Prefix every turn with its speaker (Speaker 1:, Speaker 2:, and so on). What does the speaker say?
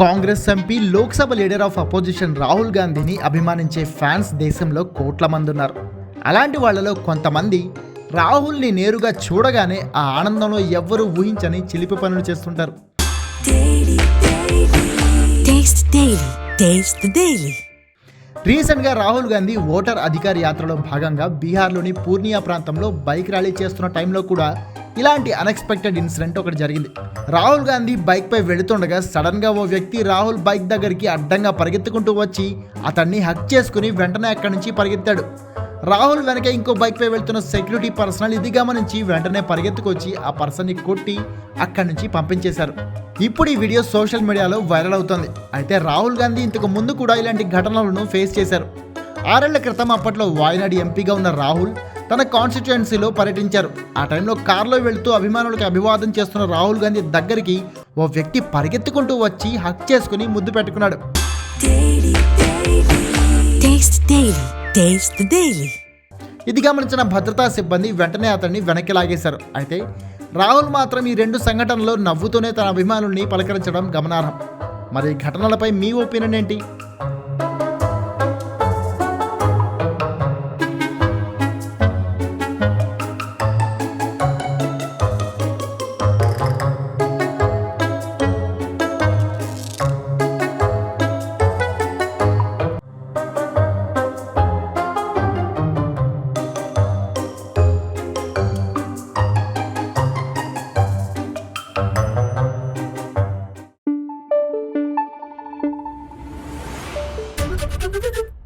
Speaker 1: Congress MP Lok Sabha leader of opposition Rahul గాంధీని అభిమానించే fans దేశంలో కోట్ల మంది ఉన్నారు. అలాంటి వాళ్ళలో కొంతమంది రాహుల్ని నేరుగా చూడగానే ఆ ఆనందంలో ఎవ్వరూ ఊహించని చిలిపి పనులు చేస్తుంటారు. రీసెంట్గా రాహుల్ గాంధీ ఓటర్ అధికార యాత్రలో భాగంగా బీహార్లోని పూర్నియా ప్రాంతంలో బైక్ ర్యాలీ చేస్తున్న టైంలో కూడా ఇలాంటి అన్ఎక్స్పెక్టెడ్ ఇన్సిడెంట్ ఒకటి జరిగింది. రాహుల్ గాంధీ బైక్పై వెళుతుండగా సడన్గా ఓ వ్యక్తి రాహుల్ బైక్ దగ్గరికి అడ్డంగా పరిగెత్తుకుంటూ వచ్చి అతన్ని హక్ చేసుకుని వెంటనే అక్కడి నుంచి పరిగెత్తాడు. రాహుల్ వెనక ఇంకో బైక్పై వెళ్తున్న సెక్యూరిటీ పర్సనల్ ఇది గమనించి వెంటనే పరిగెత్తుకొచ్చి ఆ పర్సన్ని కొట్టి అక్కడి నుంచి పంపించేశారు. ఇప్పుడు ఈ వీడియో సోషల్ మీడియాలో వైరల్ అవుతోంది. అయితే రాహుల్ గాంధీ ఇంతకు ముందు కూడా ఇలాంటి ఘటనలను ఫేస్ చేశారు. ఆరేళ్ళ క్రితం అప్పట్లో వాయనాడు ఎంపీగా ఉన్న రాహుల్ తన కాన్స్టిట్యుయెన్సీలో పర్యటించారు. ఆ టైంలో కారులో వెళుతూ అభిమానులకు అభివాదం చేస్తున్న రాహుల్ గాంధీ దగ్గరికి ఓ వ్యక్తి పరిగెత్తుకుంటూ వచ్చి హక్ చేసుకుని ముద్దు పెట్టుకున్నాడు. ఇది గమనించిన భద్రతా సిబ్బంది వెంటనే అతన్ని వెనక్కి లాగేశారు. అయితే రాహుల్ మాత్రం ఈ రెండు సంఘటనలో నవ్వుతూనే తన అభిమానుల్ని పలకరించడం గమనార్హం. మరి ఈ ఘటనలపై మీ ఒపీనియన్ ఏంటి? どっ!